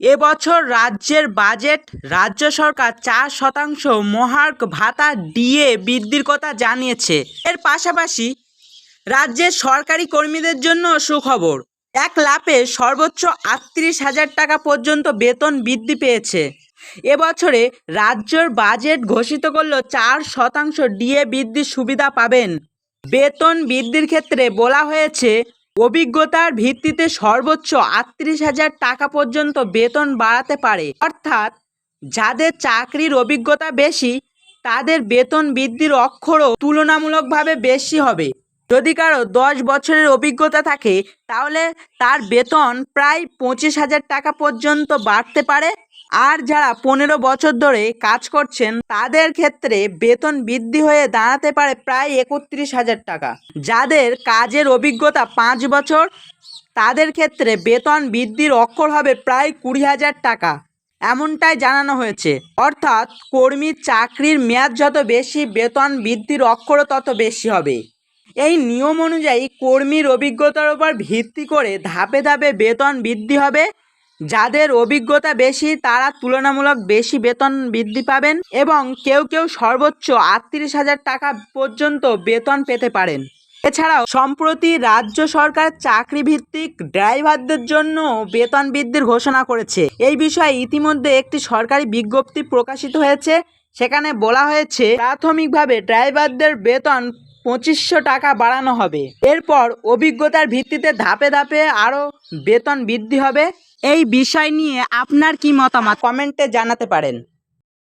এবছর রাজ্যের বাজেট রাজ্য সরকার চার শতাংশ, মহার্ঘ ভাতা ডিএ বৃদ্ধির কথা জানিয়েছে। এর পাশাপাশি রাজ্যের সরকারি কর্মীদের জন্য সুখবর, এক লাফে সর্বোচ্চ আটত্রিশ হাজার টাকা পর্যন্ত বেতন বৃদ্ধি পেয়েছে। এবছরে রাজ্যের বাজেট ঘোষিত করল চার শতাংশ ডিএ বৃদ্ধির সুবিধা পাবেন। বেতন বৃদ্ধির ক্ষেত্রে বলা হয়েছে অভিজ্ঞতার ভিত্তিতে সর্বোচ্চ আটত্রিশ হাজার টাকা পর্যন্ত বেতন বাড়াতে পারে। অর্থাৎ যাদের চাকরির অভিজ্ঞতা বেশি, তাদের বেতন বৃদ্ধির অক্ষরও তুলনামূলকভাবে বেশি হবে। যদি কারও দশ বছরের অভিজ্ঞতা থাকে, তাহলে তার বেতন প্রায় পঁচিশ হাজার টাকা পর্যন্ত বাড়তে পারে। আর যারা পনেরো বছর ধরে কাজ করছেন, তাদের ক্ষেত্রে বেতন বৃদ্ধি হয়ে দাঁড়াতে পারে প্রায় একত্রিশ হাজার টাকা। যাদের কাজের অভিজ্ঞতা পাঁচ বছর, তাদের ক্ষেত্রে বেতন বৃদ্ধির অক্ষর হবে প্রায় কুড়ি হাজার টাকা। এমনটাই জানানো হয়েছে। অর্থাৎ কর্মীর চাকরির মেয়াদ যত বেশি, বেতন বৃদ্ধির অক্ষরও তত বেশি হবে। এই নিয়ম অনুযায়ী কর্মীর অভিজ্ঞতার উপর ভিত্তি করে ধাপে ধাপে বেতন বৃদ্ধি হবে। যাদের অভিজ্ঞতা বেশি, তারা তুলনামূলক বেশি বেতন বৃদ্ধি পাবেন এবং কেউ কেউ সর্বোচ্চ আটত্রিশ হাজার টাকা পর্যন্ত বেতন পেতে পারেন। এছাড়াও, সম্প্রতি রাজ্য সরকার চাকরি ভিত্তিক ড্রাইভারদের জন্য বেতন বৃদ্ধির ঘোষণা করেছে। এই বিষয়ে ইতিমধ্যে একটি সরকারি বিজ্ঞপ্তি প্রকাশিত হয়েছে। সেখানে বলা হয়েছে, প্রাথমিকভাবে ড্রাইভারদের বেতন পঁচিশশো টাকা বাড়ানো হবে। এরপর অভিজ্ঞতার ভিত্তিতে ধাপে ধাপে আরও বেতন বৃদ্ধি হবে এই বিষয় নিয়ে আপনার কি মতামত? কমেন্টে জানাতে পারেন।